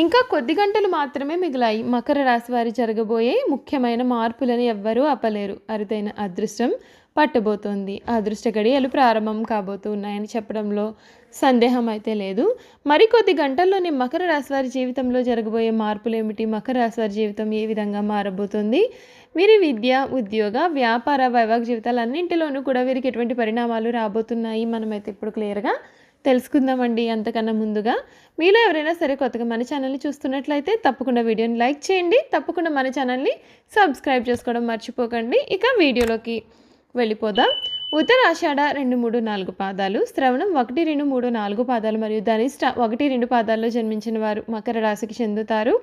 ఇంకా కొద్ది గంటలు మాత్రమే మిగిలాయి. మకర రాశి వారి జరగబోయే ముఖ్యమైన మార్పులను ఎవ్వరూ ఆపలేరు. అరుదైన అదృష్టం పట్టబోతోంది. అదృష్ట గడియలు ప్రారంభం కాబోతున్నాయని చెప్పడంలో సందేహం అయితే లేదు. మరికొద్ది గంటల్లోనే మకర రాశి వారి జీవితంలో జరగబోయే మార్పులు ఏమిటి మకర రాశి వారి జీవితం ఏ విధంగా మారబోతుంది? వీరి విద్య ఉద్యోగ వ్యాపార వైవాహిక జీవితాలన్నింటిలోనూ కూడా వీరికి ఎటువంటి పరిణామాలు రాబోతున్నాయి? మనమైతే ఇప్పుడు క్లియర్గా తెలుసుకుందామండి అంతకన్నా ముందుగా. మీలో ఎవరైనా సరే కొత్తగా మన ఛానల్ని చూస్తున్నట్లయితే తప్పకుండా వీడియోని లైక్ చేయండి. తప్పకుండా మన ఛానల్ని సబ్స్క్రైబ్ చేసుకోవడం మర్చిపోకండి. ఇక వీడియోలోకి వెళ్ళిపోదాం. ఉత్తరాషాఢ రెండు మూడు నాలుగు పాదాలు శ్రవణం ఒకటి రెండు మూడు నాలుగు పాదాలు మరియు ధనిష్ట ఒకటి రెండు పాదాల్లో జన్మించిన వారు మకర రాశికి చెందుతారు.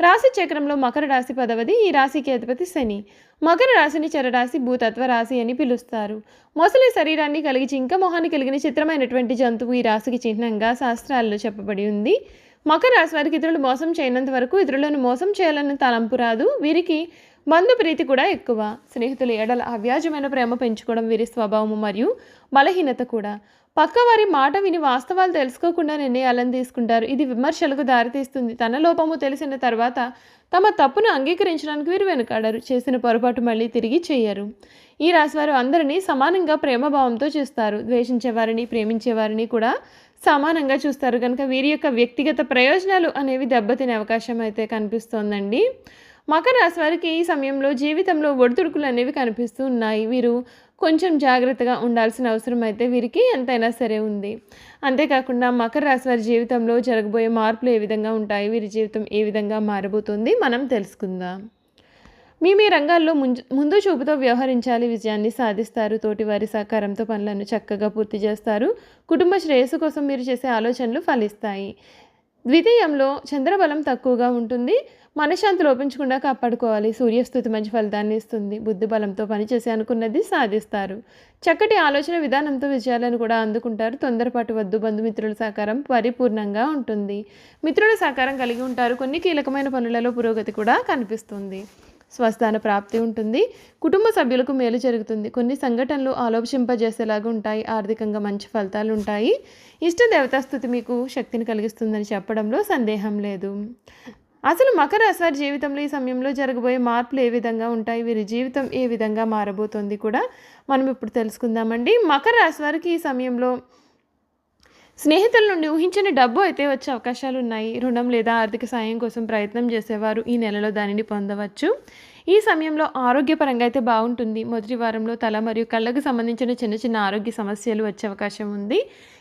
రాశి చక్రంలో మకర రాశి పదవది ఈ రాశికి అధిపతి శని. మకర రాశిని చరరాశి భూతత్వ రాశి అని పిలుస్తారు. మొసలి శరీరాన్ని కలిగి జింక మొహాన్ని కలిగిన చిత్రమైనటువంటి జంతువు ఈ రాశికి చిహ్నంగా శాస్త్రాల్లో చెప్పబడి ఉంది. మకర రాశి వారికి ఇతరులు మోసం చేయనంత వరకు ఇతరులను మోసం చేయాలన్న తలంపు రాదు. వీరికి బంధు ప్రీతి కూడా ఎక్కువ. స్నేహితుల ఎడల అవ్యాజమైన ప్రేమ పెంచుకోవడం వీరి స్వభావము మరియు బలహీనత కూడా. పక్కవారి మాట విని వాస్తవాలు తెలుసుకోకుండా నిర్ణయాలను తీసుకుంటారు. ఇది విమర్శలకు దారితీస్తుంది. తన లోపము తెలిసిన తర్వాత తమ తప్పును అంగీకరించడానికి వీరు వెనుకాడరు. చేసిన పొరపాటు మళ్ళీ తిరిగి చేయరు. ఈ రాశివారు అందరినీ సమానంగా ప్రేమభావంతో చూస్తారు. ద్వేషించేవారిని ప్రేమించేవారిని కూడా సమానంగా చూస్తారు. కనుక వీరి యొక్క వ్యక్తిగత ప్రయోజనాలు అనేవి దెబ్బతినే అవకాశం అయితే కనిపిస్తోందండి. మకర రాశి వారికి ఈ సమయంలో జీవితంలో ఒడిదుడుకులు అనేవి కనిపిస్తూ ఉన్నాయి. వీరు కొంచెం జాగ్రత్తగా ఉండాల్సిన అవసరం అయితే వీరికి ఎంతైనా సరే ఉంది. అంతేకాకుండా మకర రాశి వారి జీవితంలో జరగబోయే మార్పులు ఏ విధంగా ఉంటాయి? వీరి జీవితం ఏ విధంగా మారబోతుంది? మనం తెలుసుకుందాం. మీ మీ రంగాల్లో ముందు ముందు చూపుతో వ్యవహరించాలి విజయాన్ని సాధిస్తారు. తోటివారి సహకారంతో పనులను చక్కగా పూర్తి చేస్తారు. కుటుంబ శ్రేయస్సు కోసం మీరు చేసే ఆలోచనలు ఫలిస్తాయి. ద్వితీయంలో చంద్రబలం తక్కువగా ఉంటుంది. మనశ్శాంతి లోపించకుండా కాపాడుకోవాలి. సూర్యస్థుతి మంచి ఫలితాన్ని ఇస్తుంది. బుద్ధి బలంతో పనిచేసి అనుకున్నది సాధిస్తారు. చక్కటి ఆలోచన విధానంతో విజయాలను కూడా అందుకుంటారు. తొందరపాటు వద్దు బంధుమిత్రుల సహకారం పరిపూర్ణంగా ఉంటుంది. మిత్రుల సహకారం కలిగి ఉంటారు. కొన్ని కీలకమైన పనులలో పురోగతి కూడా కనిపిస్తుంది. స్వస్థాన ప్రాప్తి ఉంటుంది. కుటుంబ సభ్యులకు మేలు జరుగుతుంది. కొన్ని సంఘటనలు ఆలోచింపజేసేలాగా ఉంటాయి. ఆర్థికంగా మంచి ఫలితాలు ఉంటాయి. ఇష్ట దేవతా స్థుతి మీకు శక్తిని కలిగిస్తుందని చెప్పడంలో సందేహం లేదు. అసలు మకర రాశివారి జీవితంలో ఈ సమయంలో జరగబోయే మార్పులు ఏ విధంగా ఉంటాయి? వీరి జీవితం ఏ విధంగా మారబోతోంది కూడా మనం ఇప్పుడు తెలుసుకుందామండి. మకర రాశి ఈ సమయంలో స్నేహితుల నుండి ఊహించని డబ్బు అయితే వచ్చే అవకాశాలు ఉన్నాయి. రుణం లేదా ఆర్థిక సాయం కోసం ప్రయత్నం చేసేవారు ఈ నెలలో దానిని పొందవచ్చు. ఈ సమయంలో ఆరోగ్యపరంగా అయితే బాగుంటుంది. మొదటి వారంలో తల మరియు కళ్ళకు సంబంధించిన చిన్న చిన్న ఆరోగ్య సమస్యలు వచ్చే అవకాశం ఉంది.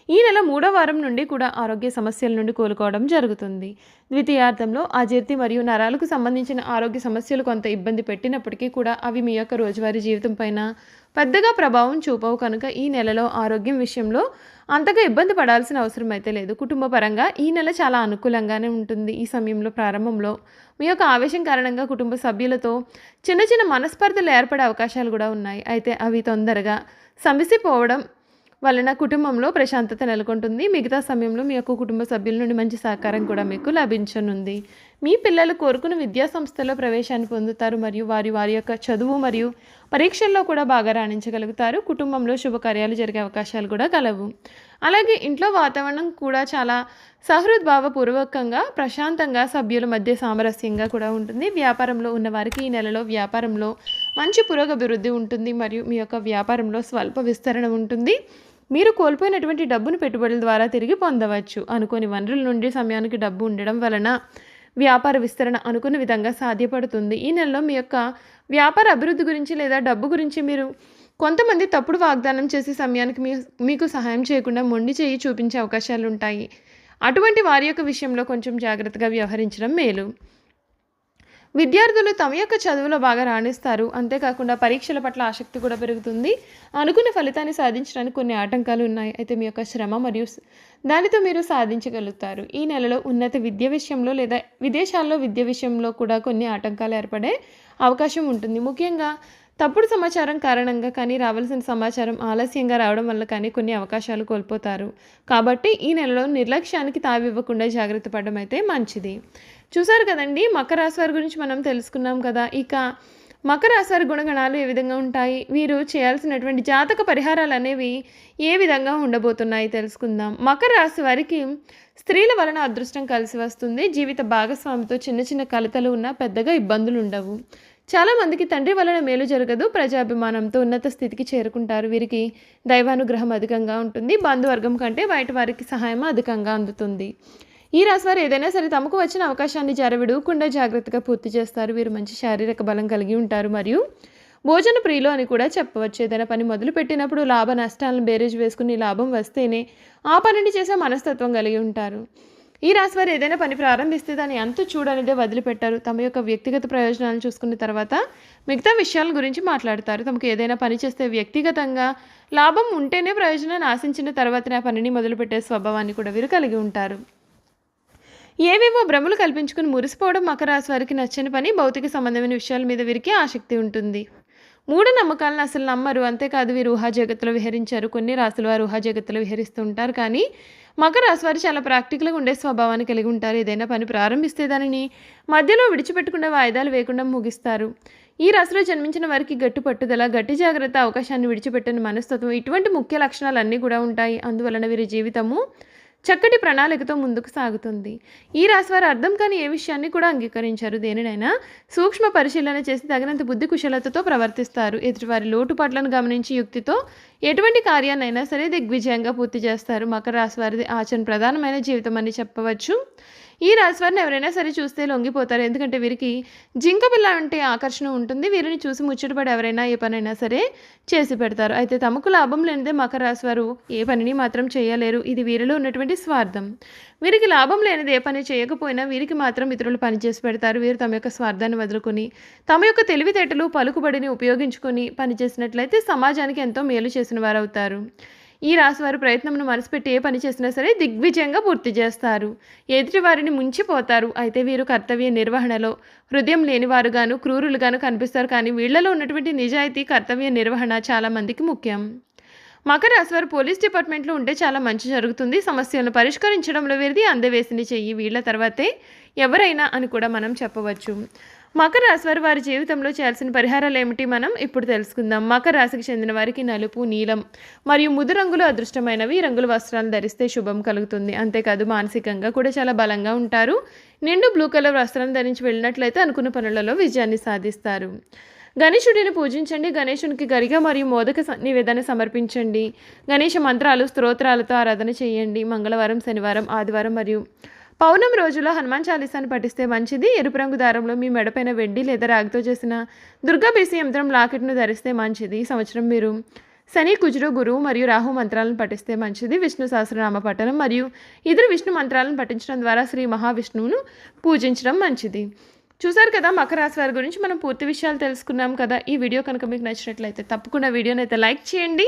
ఈ నెల మూడో వారం నుండి కూడా ఆరోగ్య సమస్యల నుండి కోలుకోవడం జరుగుతుంది. ద్వితీయార్థంలో అజీర్తి మరియు నరాలకు సంబంధించిన ఆరోగ్య సమస్యలు కొంత ఇబ్బంది పెట్టినప్పటికీ కూడా అవి మీ యొక్క రోజువారీ జీవితం పైన పెద్దగా ప్రభావం చూపవు కనుక ఈ నెలలో ఆరోగ్యం విషయంలో అంతగా ఇబ్బంది పడాల్సిన అవసరం అయితే లేదు. కుటుంబ పరంగా ఈ నెల చాలా అనుకూలంగానే ఉంటుంది. ఈ సమయంలో ప్రారంభంలో మీ యొక్క ఆవేశం కారణంగా కుటుంబ సభ్యులతో చిన్న చిన్న మనస్పర్ధలు ఏర్పడే అవకాశాలు కూడా ఉన్నాయి. అయితే అవి తొందరగా సమసిపోవడం వలన కుటుంబంలో ప్రశాంతత నెలకొంటుంది. మిగతా సమయంలో మీ యొక్క కుటుంబ సభ్యుల నుండి మంచి సహకారం కూడా మీకు లభించనుంది. మీ పిల్లలు కోరుకున్న విద్యా సంస్థలో ప్రవేశాన్ని పొందుతారు మరియు వారి వారి యొక్క చదువు మరియు పరీక్షల్లో కూడా బాగా రాణించగలుగుతారు. కుటుంబంలో శుభకార్యాలు జరిగే అవకాశాలు కూడా కలవు. అలాగే ఇంట్లో వాతావరణం కూడా చాలా సహృద్భావపూర్వకంగా ప్రశాంతంగా సభ్యుల మధ్య సామరస్యంగా కూడా ఉంటుంది. వ్యాపారంలో ఉన్న వారికి ఈ నెలలో వ్యాపారంలో మంచి పురోగభివృద్ధి ఉంటుంది మరియు మీ యొక్క వ్యాపారంలో స్వల్ప విస్తరణ ఉంటుంది. మీరు కోల్పోయినటువంటి డబ్బును పెట్టుబడుల ద్వారా తిరిగి పొందవచ్చు. అనుకోని వనరుల నుండి సమయానికి డబ్బు ఉండడం వలన వ్యాపార విస్తరణ అనుకున్న విధంగా సాధ్యపడుతుంది. ఈ నెలలో మీ యొక్క వ్యాపార అభివృద్ధి గురించి లేదా డబ్బు గురించి మీరు కొంతమంది తప్పుడు వాగ్దానం చేసే సమయానికి మీ మీకు సహాయం చేయకుండా మొండి చేయి చూపించే అవకాశాలు ఉంటాయి అటువంటి వారి యొక్క విషయంలో కొంచెం జాగ్రత్తగా వ్యవహరించడం మేలు. విద్యార్థులు తమ యొక్క చదువులో బాగా రాణిస్తారు. అంతేకాకుండా పరీక్షల పట్ల ఆసక్తి కూడా పెరుగుతుంది. అనుకున్న ఫలితాన్ని సాధించడానికి కొన్ని ఆటంకాలు ఉన్నాయి. అయితే మీ యొక్క శ్రమ మరియు దానితో మీరు సాధించగలుగుతారు. ఈ నెలలో ఉన్నత విద్య విషయంలో లేదా విదేశాల్లో విద్య విషయంలో కూడా కొన్ని ఆటంకాలు ఏర్పడే అవకాశం ఉంటుంది. ముఖ్యంగా తప్పుడు సమాచారం కారణంగా కానీ రావాల్సిన సమాచారం ఆలస్యంగా రావడం వల్ల కానీ కొన్ని అవకాశాలు కోల్పోతారు. కాబట్టి ఈ నెలలో నిర్లక్ష్యానికి తావివ్వకుండా జాగ్రత్త పడడం అయితే మంచిది. చూసారు కదండి మకర రాశి వారి గురించి మనం తెలుసుకున్నాం కదా. ఇక మకర రాశి వారి గుణగణాలు ఏ విధంగా ఉంటాయి? వీరు చేయాల్సినటువంటి జాతక పరిహారాలు అనేవి ఏ విధంగా ఉండబోతున్నాయి తెలుసుకుందాం. మకర రాశి వారికి స్త్రీల వలన అదృష్టం కలిసి వస్తుంది. జీవిత భాగస్వామితో చిన్న చిన్న కలతలు ఉన్నా పెద్దగా ఇబ్బందులు ఉండవు. చాలామందికి తండ్రి వలన మేలు జరగదు. ప్రజాభిమానంతో ఉన్నత స్థితికి చేరుకుంటారు. వీరికి దైవానుగ్రహం అధికంగా ఉంటుంది. బంధువర్గం కంటే బయట వారికి సహాయం అధికంగా అందుతుంది. ఈ రాశివారు ఏదైనా సరే తమకు వచ్చిన అవకాశాన్ని జరవిడకుండా జాగ్రత్తగా పూర్తి చేస్తారు. వీరు మంచి శారీరక బలం కలిగి ఉంటారు. మరియు భోజన ప్రియులు అని కూడా చెప్పవచ్చు. ఏదైనా పని మొదలు పెట్టినప్పుడు లాభ నష్టాలను బేరేజ్ వేసుకుని లాభం వస్తేనే ఆ పనిని చేసే మనస్తత్వం కలిగి ఉంటారు. ఈ రాశి వారు ఏదైనా పని ప్రారంభిస్తే దాన్ని అంతు చూడనిదే వదిలిపెట్టారు. తమ యొక్క వ్యక్తిగత ప్రయోజనాలను చూసుకున్న తర్వాత మిగతా విషయాల గురించి మాట్లాడతారు. తమకు ఏదైనా పని చేస్తే వ్యక్తిగతంగా లాభం ఉంటేనే ప్రయోజనాన్ని ఆశించిన తర్వాతనే ఆ పనిని మొదలుపెట్టే స్వభావాన్ని కూడా వీరు కలిగి ఉంటారు. ఏవేవో భ్రమలు కల్పించుకుని మురిసిపోవడం మకర రాశి వారికి నచ్చని పని భౌతిక సంబంధమైన విషయాల మీద వీరికి ఆసక్తి ఉంటుంది. మూఢ నమ్మకాలను అసలు నమ్మరు. అంతేకాదు వీరు ఊహా జగత్తులో విహరించారు. కొన్ని రాశులు వారు ఊహా జగత్తులో విహరిస్తూ ఉంటారు కానీ మకర రాశి వారు చాలా ప్రాక్టికల్గా ఉండే స్వభావాన్ని కలిగి ఉంటారు. ఏదైనా పని ప్రారంభిస్తే దానిని మధ్యలో విడిచిపెట్టకుండా వాయిదాలు వేయకుండా ముగిస్తారు. ఈ రాశిలో జన్మించిన వారికి గట్టి పట్టుదల గట్టి జాగ్రత్త అవకాశాన్ని విడిచిపెట్టని మనస్తత్వం ఇటువంటి ముఖ్య లక్షణాలన్నీ కూడా ఉంటాయి. అందువలన వీరి జీవితము చక్కటి ప్రణాళికతో ముందుకు సాగుతుంది. ఈ రాశివారు అర్థం కాని ఏ విషయాన్ని కూడా అంగీకరించారు. దేనినైనా సూక్ష్మ పరిశీలన చేసి తగినంత బుద్ధి కుశలతతో ప్రవర్తిస్తారు. ఎదుటివారి లోటుపాట్లను గమనించి యుక్తితో ఎటువంటి కార్యాన్నైనా సరే దిగ్విజయంగా పూర్తి చేస్తారు. మకర రాశి వారిది ఆచరణ ప్రధానమైన జీవితం అని చెప్పవచ్చు. ఈ రాశివారిని ఎవరైనా సరే చూస్తే లొంగిపోతారు. ఎందుకంటే వీరికి జింక పిల్ల అంటే ఆకర్షణ ఉంటుంది. వీరిని చూసి ముచ్చటపడి ఎవరైనా ఏ పనైనా సరే చేసి పెడతారు. అయితే తమకు లాభం లేనిదే మకర రాశి వారు ఏ పనిని మాత్రం చేయలేరు. ఇది వీరిలో ఉన్నటువంటి స్వార్థం. వీరికి లాభం లేనిది ఏ పని చేయకపోయినా వీరికి మాత్రం ఇతరులు పని చేసి పెడతారు. వీరు తమ యొక్క స్వార్థాన్ని వదులుకొని తమ యొక్క తెలివితేటలు పలుకుబడిని ఉపయోగించుకొని పనిచేసినట్లయితే సమాజానికి ఎంతో మేలు చేసిన వారు అవుతారు ఈ రాశివారు ప్రయత్నంను మనసుపెట్టి ఏ పని చేసినా సరే దిగ్విజయంగా పూర్తి చేస్తారు. ఎదుటి వారిని ముంచిపోతారు. అయితే వీరు కర్తవ్య నిర్వహణలో హృదయం లేనివారుగాను క్రూరులుగాను కనిపిస్తారు. కానీ వీళ్ళలో ఉన్నటువంటి నిజాయితీ కర్తవ్య నిర్వహణ చాలామందికి ముఖ్యం. మకర రాశివారు పోలీస్ డిపార్ట్మెంట్లో ఉంటే చాలా మంచి జరుగుతుంది. సమస్యలను పరిష్కరించడంలో వీరిది అందవేసింది చెయ్యి. వీళ్ళ తర్వాతే ఎవరైనా అని కూడా మనం చెప్పవచ్చు. మకర రాశి వారు వారి జీవితంలో చేయాల్సిన పరిహారాలు ఏమిటి మనం ఇప్పుడు తెలుసుకుందాం. మకర రాశికి చెందిన వారికి నలుపు నీలం మరియు ముదు రంగులు అదృష్టమైనవి. రంగుల వస్త్రాలు ధరిస్తే శుభం కలుగుతుంది. అంతేకాదు మానసికంగా కూడా చాలా బలంగా ఉంటారు. నిండు బ్లూ కలర్ వస్త్రం ధరించి వెళ్ళినట్లయితే అనుకున్న పనులలో విజయాన్ని సాధిస్తారు. గణేశుడిని పూజించండి. గణేశునికి గరిగ మరియు మోదక నివేదన సమర్పించండి. గణేష మంత్రాలు స్తోత్రాలతో ఆరాధన చేయండి. మంగళవారం శనివారం ఆదివారం మరియు పౌర్ణమి రోజులో హనుమాన్ చాలీసాను పఠిస్తే మంచిది. ఎరుపు రంగు దారంలో మీ మెడపైన వెండి లేదా రాగితో చేసిన దుర్గా బీసీ యంత్రం లాకెట్ను ధరిస్తే మంచిది. ఈ సంవత్సరం మీరు శని కుజుడు గురువు మరియు రాహు మంత్రాలను పఠిస్తే మంచిది. విష్ణు సహస్రనామ పఠనం మరియు ఇతర విష్ణు మంత్రాలను పఠించడం ద్వారా శ్రీ మహావిష్ణువును పూజించడం మంచిది. చూసారు కదా మకర రాశి వారి గురించి మనం పూర్తి విషయాలు తెలుసుకున్నాం కదా. ఈ వీడియో కనుక మీకు నచ్చినట్లయితే తప్పకుండా వీడియోని అయితే లైక్ చేయండి.